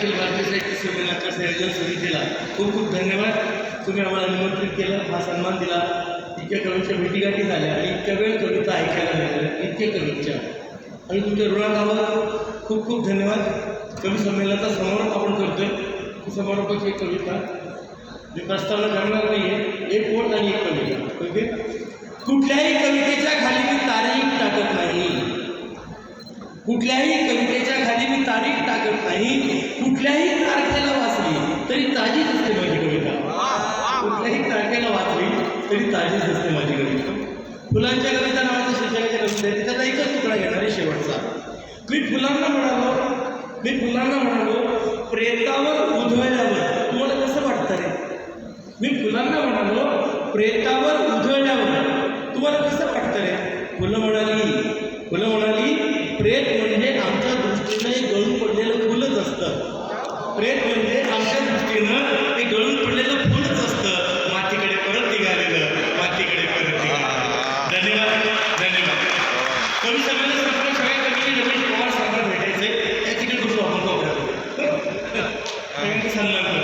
अखिल भारतीय साहित्य संमेलनाच्या संयोजन समितीला खूप खूप धन्यवाद. तुम्ही आम्हाला निमंत्रित केलं हा सन्मान दिला. इतक्या कवींच्या भेटीगाठी झाल्या आणि इतक्या वेळ कविता ऐकायला मिळाल्या इतक्या कवींच्या आणि तुमच्या ऋणांवर खूप खूप धन्यवाद. कवी संमेलनाचा समारोप आपण करतोय. समारोपाची एक कविता. मी प्रस्तावना करणार नाही आहे एक पोट आणि एक कविता. ओके? कुठल्याही कवितेच्या खाली मी तारीख टाकत नाही. कुठल्याही कवितेच्या खाली मी तारीख नाही. कुठल्याही तारखेला वाचली तरी ताजीच असते माझी कविता. कुठल्याही तारखेला वाचली तरी ताजीच असते माझी कविता. फुलांच्या कविता नावाच्या शिक्षकाच्या कविता आहे त्याचा एकच तुकडा घेणार आहे शेवटचा. मी फुलांना म्हणालो मी फुलांना म्हणालो प्रेतावर उधळल्यावर तुम्हाला कसं वाटतं रे? मी फुलांना म्हणालो प्रेतावर उधळल्यावर तुम्हाला कसं वाटतं रे? फुलं म्हणाली फुलं म्हणाली प्रेत म्हणजे आमच्या दृष्टीनं एक गळून पडलेलं फुलच असतं प्रेत म्हणजे आमच्या दृष्टीनं ते गळून पडलेलं फुलच असतं. मातीकडे परत निघालेलं. मातीकडे परत निघालेलं. धन्यवाद. धन्यवाद. कवी सगळ्यांना संपूर्ण सगळ्या कवीचे रमेश पवार साहेबांना भेटायचंय. त्या तिकडे आपण. कोपऱ्यात सगळ्यांचा सन्मान करू.